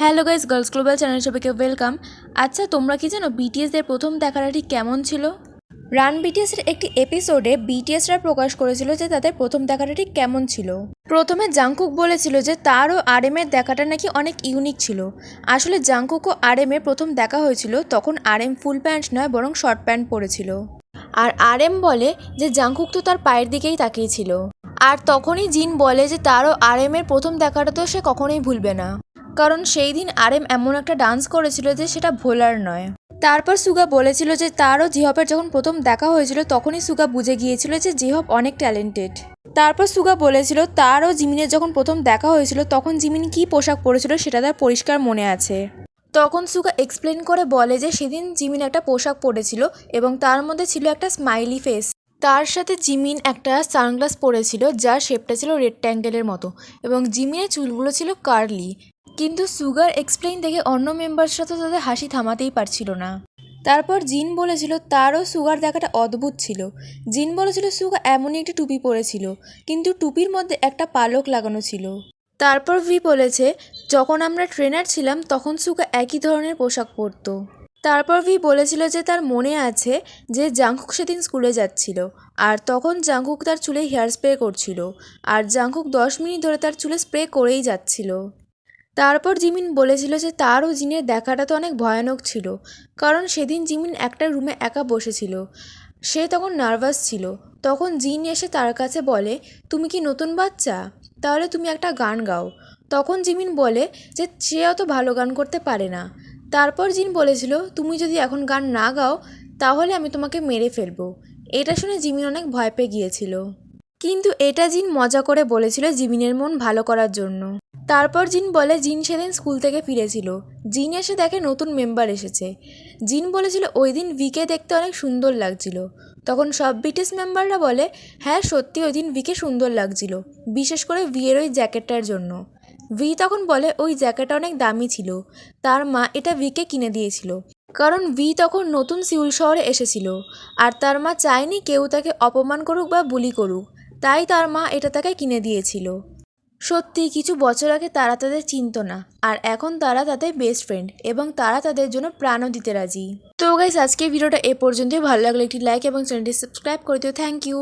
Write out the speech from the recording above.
Hello guys girls global channel সবাইকে welcome. আচ্ছা তোমরা কি জানো বিটিএসদের প্রথম দেখাটা ঠিক কেমন ছিল? রান বিটিএসের একটি এপিসোডে বিটিএসরা প্রকাশ করেছিল যে তাদের প্রথম দেখাটা ঠিক কেমন ছিল। প্রথমে জাংকুক বলেছিল যে তার ও আর এর দেখাটা নাকি অনেক ইউনিক ছিল। আসলে জাংকুক ও আর এর প্রথম দেখা হয়েছিল, তখন আর এম ফুল প্যান্ট নয়, বরং শর্ট প্যান্ট পরেছিল। আর আর এম বলে যে জাংকুক তো তার পায়ের দিকেই তাকিয়েছিল। আর তখনই জিন বলে যে তারও এর প্রথম দেখাটা তো সে কখনোই ভুলবে না। কারণ সেই দিন আর এম এমন একটা ডান্স করেছিল যে সেটা ভোলার নয়। তারপর সুগা বলেছিল যে তারও জিহপের যখন প্রথম দেখা হয়েছিল তখনই সুগা বুঝে গিয়েছিল যে জিহপ অনেক ট্যালেন্টেড। তারপর সুগা বলেছিল তারও জিমিনের যখন প্রথম দেখা হয়েছিল তখন জিমিন কী পোশাক পরেছিল সেটা তার পরিষ্কার মনে আছে। তখন সুগা এক্সপ্লেন করে বলে যে সেদিন জিমিন একটা পোশাক পরেছিল এবং তার মধ্যে ছিল একটা স্মাইলি ফেস তার সাথে জিমিন একটা সানগ্লাস পরেছিল যার শেপটা ছিল রেড ট্যাঙ্গেলের মতো এবং জিমিনের চুলগুলো ছিল কার্লি কিন্তু সুগার এক্সপ্লেইন দেখে অন্য মেম্বারসরা তো তাদের হাসি থামাতেই পারছিল না। তারপর জিন বলেছিল, তারও সুগার দেখাটা অদ্ভুত ছিল। জিন বলেছিল, সুগা এমনই একটি টুপি পরেছিল, কিন্তু টুপির মধ্যে একটা পালক লাগানো ছিল। তারপর ভি বলেছে, যখন আমরা ট্রেনার ছিলাম, তখন সুগা একই ধরনের পোশাক পরতো। তারপর ভি বলেছিল যে, তার মনে আছে যে, জাংকুক সেদিন স্কুলে যাচ্ছিল, আর তখন জাংকুক তার চুলে হেয়ার স্প্রে করছিল, আর জাংকুক দশ মিনিট ধরে তার চুলে স্প্রে করেই যাচ্ছিল। তারপর জিমিন বলেছিল যে তারও জিনের দেখাটা তো অনেক ভয়ানক ছিল, কারণ সেদিন জিমিন একটা রুমে একা বসেছিল। সে তখন নার্ভাস ছিল। তখন জিন এসে তার কাছে বলে, তুমি কি নতুন বাচ্চা? তাহলে তুমি একটা গান গাও। তখন জিমিন বলে যে সে অত ভালো গান করতে পারে না। তারপর জিন বলেছিল, তুমি যদি এখন গান না গাও, তাহলে আমি তোমাকে মেরে ফেলব। এটা শুনে জিমিন অনেক ভয় পেয়ে গিয়েছিল। কিন্তু এটা জিন মজা করে বলেছিল জিমিনের মন ভালো করার জন্য। তারপর জিন বলে জিন সেদিন স্কুল থেকে ফিরেছিল। জিন এসে দেখে নতুন মেম্বার এসেছে। জিন বলেছিল, ওই দিন ভিকে দেখতে অনেক সুন্দর লাগছিল। তখন সব ব্রিটিশ মেম্বাররা বলে হ্যাঁ সত্যি ওই দিন ভিকে সুন্দর লাগছিল, বিশেষ করে ভিয়ের ওই জ্যাকেটটার জন্য। ভি তখন বলে, ওই জ্যাকেটটা অনেক দামি ছিল, তার মা এটা ভিকে কিনে দিয়েছিল। কারণ ভি তখন নতুন সিউল শহরে এসেছিল, আর তার মা চায়নি কেউ তাকে অপমান করুক বা বুলি করুক, তাই তার মা এটা তাকে কিনে দিয়েছিল। সত্যি, কিছু বছর আগে তারা তাদের চিনত না, আর এখন তারা তাদের বেস্ট ফ্রেন্ড এবং তারা তাদের জন্য প্রাণও দিতে রাজি। তো গাইস আজকে ভিডিওটা এ পর্যন্তই। ভালো লাগলে একটি লাইক এবং চ্যানেলটি সাবস্ক্রাইব করে দিও। Thank you